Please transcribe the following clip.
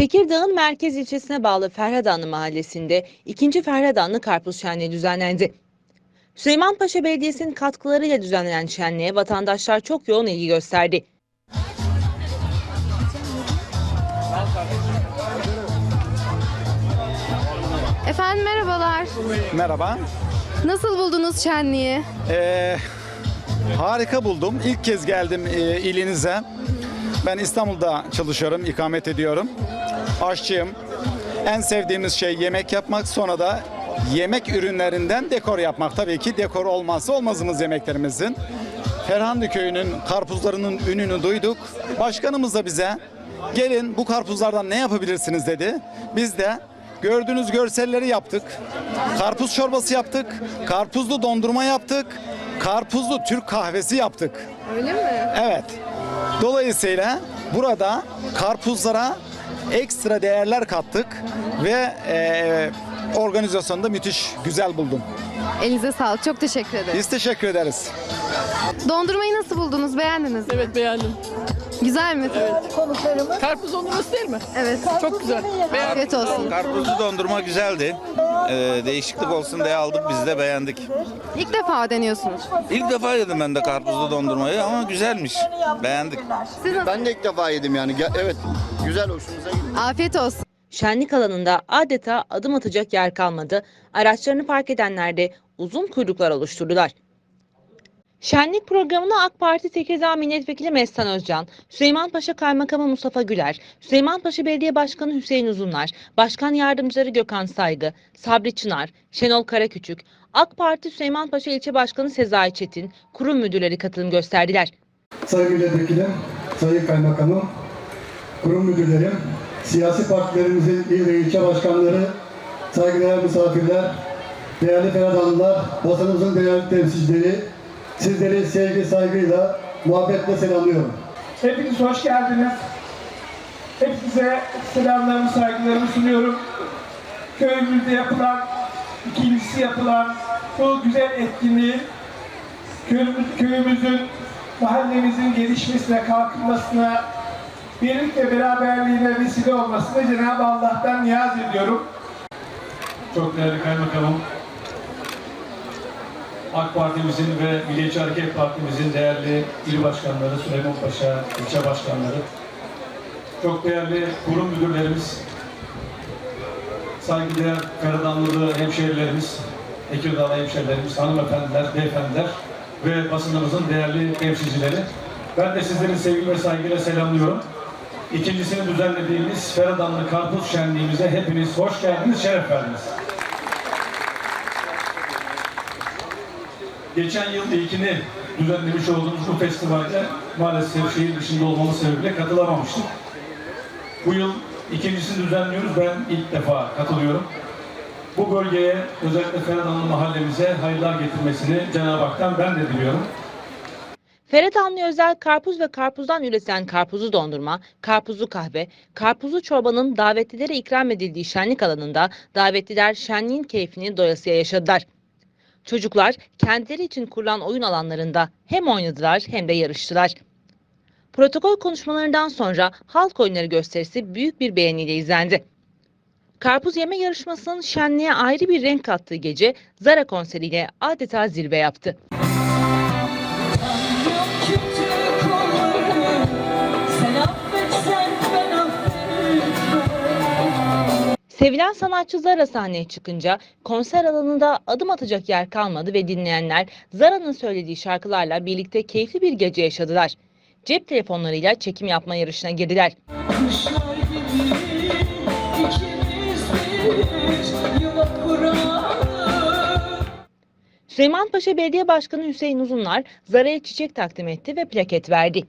Tekirdağ'ın merkez ilçesine bağlı Ferhadanlı mahallesinde 2. Ferhadanlı Karpuz Şenliği düzenlendi. Süleymanpaşa Belediyesi'nin katkılarıyla düzenlenen şenliğe vatandaşlar çok yoğun ilgi gösterdi. Efendim merhabalar. Merhaba. Nasıl buldunuz şenliği? Ee, harika buldum. İlk kez geldim e, ilinize. Ben İstanbul'da çalışıyorum, ikamet ediyorum. Aşçıyım. En sevdiğimiz şey yemek yapmak, sonra da yemek ürünlerinden dekor yapmak. Tabii ki dekor olmazsa olmazımız yemeklerimizin. Ferhanlı Köyü'nün karpuzlarının ününü duyduk. Başkanımız da bize gelin bu karpuzlardan ne yapabilirsiniz dedi. Biz de gördüğünüz görselleri yaptık. Karpuz çorbası yaptık. Karpuzlu dondurma yaptık. Karpuzlu Türk kahvesi yaptık. Öyle mi? Evet. Dolayısıyla burada karpuzlara ekstra değerler kattık ve e, organizasyonu da müthiş güzel buldum. Elinize sağlık. Çok teşekkür ederim. Biz teşekkür ederiz. Dondurmayı nasıl buldunuz? Beğendiniz mi? Evet beğendim. Güzel mi? Karpuz dondurması değil mi? Evet. Çok güzel. Afiyet olsun. Karpuzlu dondurma güzeldi. Ee, değişiklik olsun diye aldık biz de beğendik. İlk defa deniyorsunuz. İlk defa yedim ben de karpuzlu dondurmayı ama güzelmiş. Beğendik. Siz nasıl? Ben de ilk defa yedim yani. Ge- Evet, güzel hoşumuza gitti. Afiyet olsun. Şenlik alanında adeta adım atacak yer kalmadı. Araçlarını park edenler de uzun kuyruklar oluşturdular. Şenlik programına AK Parti Tekirdağ Milletvekili Mestan Özcan, Süleymanpaşa Kaymakamı Mustafa Güler, Süleymanpaşa Belediye Başkanı Hüseyin Uzunlar, Başkan Yardımcıları Gökhan Saygı, Sabri Çınar, Şenol Karaküçük, AK Parti Süleymanpaşa İlçe Başkanı Sezai Çetin, kurum müdürleri katılım gösterdiler. Sayın Milletvekilim, Sayın Kaymakamım, kurum müdürlerim, siyasi partilerimizin il ve ilçe başkanları, saygıdeğer misafirler, değerli Ferhadanlılar, basınımızın değerli temsilcileri, sizleri sevgi, saygıyla, muhabbetle selamlıyorum. Hepiniz hoş geldiniz. Hepinize selamlarımı, saygılarımı sunuyorum. Köyümüzde yapılan, ikincisi yapılan bu güzel etkinliğin köyümüz, köyümüzün, mahallemizin gelişmesine, kalkınmasına, birlik ve beraberliğine vesile olmasını Cenab-ı Allah'tan niyaz ediyorum. Çok değerli kaymakamım, AK Partimizin ve Milliyetçi Hareket Partimizin değerli il başkanları, Süleymanpaşa ilçe başkanları, çok değerli kurum müdürlerimiz, saygıdeğer Karadanlılı hemşehrilerimiz, Tekirdağlı hemşehrilerimiz, hanımefendiler, beyefendiler ve basınımızın değerli temsilcileri. Ben de sizleri sevgi ve saygıyla selamlıyorum. İkincisini düzenlediğimiz Feradanlı Karpuz Şenliğimize hepiniz hoş geldiniz, şeref verdiniz. Geçen yıl ilkini düzenlemiş olduğumuz bu festivalde maalesef şehir dışında olmamız sebebiyle katılamamıştık. Bu yıl ikincisini düzenliyoruz. Ben ilk defa katılıyorum. Bu bölgeye özellikle Feradanlı mahallemize hayırlar getirmesini Cenab-ı Hak'tan ben de diliyorum. Ferhat Anlı özel karpuz ve karpuzdan üretilen karpuzlu dondurma, karpuzlu kahve, karpuzlu çorbanın davetlilere ikram edildiği şenlik alanında davetliler şenliğin keyfini doyasıya yaşadılar. Çocuklar kendileri için kurulan oyun alanlarında hem oynadılar hem de yarıştılar. Protokol konuşmalarından sonra halk oyunları gösterisi büyük bir beğeniyle izlendi. Karpuz yeme yarışmasının şenliğe ayrı bir renk kattığı gece Zara konseriyle adeta zirve yaptı. Sevilen sanatçı Zara sahneye çıkınca konser alanında adım atacak yer kalmadı ve dinleyenler Zara'nın söylediği şarkılarla birlikte keyifli bir gece yaşadılar. Cep telefonlarıyla çekim yapma yarışına girdiler. Kuşlar kuralım. Süleymanpaşa Belediye Başkanı Hüseyin Uzunlar Zara'ya çiçek takdim etti ve plaket verdi.